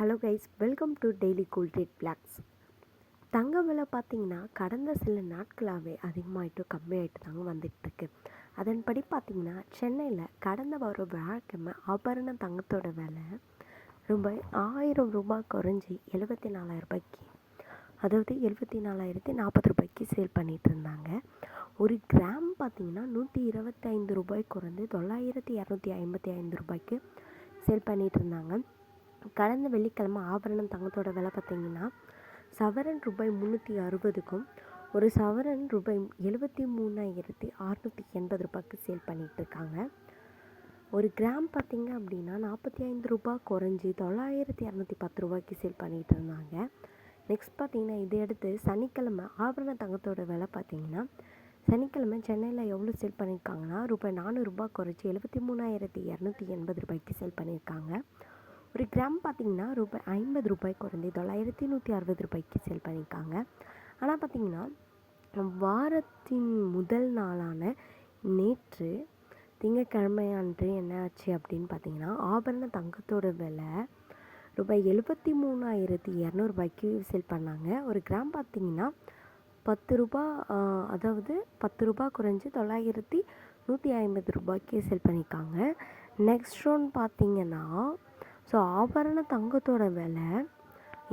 Hello guys welcome to daily gold rate blogs தங்க விலை பார்த்திங்கன்னா கடந்த சில நாட்களாகவே அதிகமாகிட்டு கம்மியாகிட்டு தாங்க வந்துட்டுருக்கு அதன்படி பார்த்திங்கன்னா சென்னையில் கடந்த வாரம் வியாழக்கிழமை ஆபரண தங்கத்தோட விலை ரூபாய் ஆயிரம் ரூபாய் குறைஞ்சி எழுபத்தி நாலாயிரம் ரூபாய்க்கு அதாவது எழுபத்தி நாலாயிரத்தி நாற்பது ரூபாய்க்கு சேல் பண்ணிகிட்டு இருந்தாங்க ஒரு கிராம் பார்த்திங்கன்னா நூற்றி இருபத்தைந்து ரூபாய் குறைந்து தொள்ளாயிரத்தி இரநூத்தி ஐம்பத்தி ஐந்து ரூபாய்க்கு சேல் பண்ணிகிட்டு இருந்தாங்க கடந்த வெள்ளிக்கிழமை ஆபரணம் தங்கத்தோட விலை பார்த்தீங்கன்னா சவரன் ரூபாய் முந்நூற்றி அறுபதுக்கும் ஒரு சவரன் ரூபாய் எழுபத்தி மூணாயிரத்தி அறுநூற்றி எண்பது ரூபாய்க்கு சேல் பண்ணிகிட்ருக்காங்க. இருக்காங்க ஒரு கிராம் பார்த்திங்க அப்படின்னா நாற்பத்தி ஐந்து ரூபாய் குறைஞ்சி தொள்ளாயிரத்தி இரநூத்தி பத்து ரூபாய்க்கு சேல் பண்ணிகிட்டு இருந்தாங்க நெக்ஸ்ட் பார்த்திங்கன்னா இதை அடுத்து சனிக்கிழமை ஆபரண தங்கத்தோட விலை பார்த்திங்கன்னா சனிக்கிழமை சென்னையில் எவ்வளோ சேல் பண்ணியிருக்காங்கன்னா ரூபாய் நானூறுரூபா குறைச்சி எழுபத்தி மூணாயிரத்தி இரநூத்தி எண்பது ரூபாய்க்கு சேல் பண்ணியிருக்காங்க. ஒரு கிராம் பார்த்தீங்கன்னா ரூபாய் ஐம்பது ரூபாய் குறைஞ்சி தொள்ளாயிரத்தி நூற்றி அறுபது ரூபாய்க்கு சேல் பண்ணியிருக்காங்க. ஆனால் பார்த்தீங்கன்னா வாரத்தின் முதல் நாளான நேற்று திங்கக்கிழமை அன்று என்ன ஆச்சு அப்படின்னு பார்த்தீங்கன்னா ஆபரண தங்கத்தோட விலை ரூபாய் எழுபத்தி மூணாயிரத்தி இரநூறுபாய்க்கு சேல் பண்ணாங்க. ஒரு கிராம் பார்த்தீங்கன்னா பத்து ரூபா அதாவது பத்து ரூபா குறைஞ்சி தொள்ளாயிரத்தி நூற்றி ஐம்பது ரூபாய்க்கு சேல் பண்ணியிருக்காங்க. நெக்ஸ்ட் ஒன் பார்த்தீங்கன்னா ஸோ ஆபரண தங்கத்தோட விலை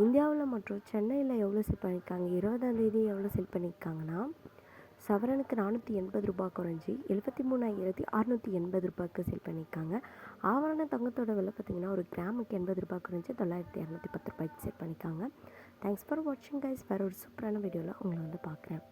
இந்தியாவில் மற்றும் சென்னையில் எவ்வளோ சேல் பண்ணியிருக்காங்க இருபதாந்தேதி எவ்வளோ சேல் பண்ணியிருக்காங்கன்னா சவரனுக்கு நானூற்றி எண்பது ரூபாய் குறைஞ்சி எழுபத்தி மூணாயிரத்தி அறநூற்றி எண்பது ரூபாய்க்கு சேல் பண்ணியிருக்காங்க ஆவரண தங்கத்தோட விலை பார்த்தீங்கன்னா ஒரு கிராமுக்கு எண்பது ரூபாய் குறைஞ்சி தொள்ளாயிரத்தி இரநூத்தி பத்து ரூபாய்க்கு சேல் பண்ணியிருக்காங்க தேங்க்ஸ் ஃபார் வாட்சிங் கைஸ் வேறு ஒரு சூப்பரான வீடியோவில் உங்களை வந்து பார்க்குறேன்.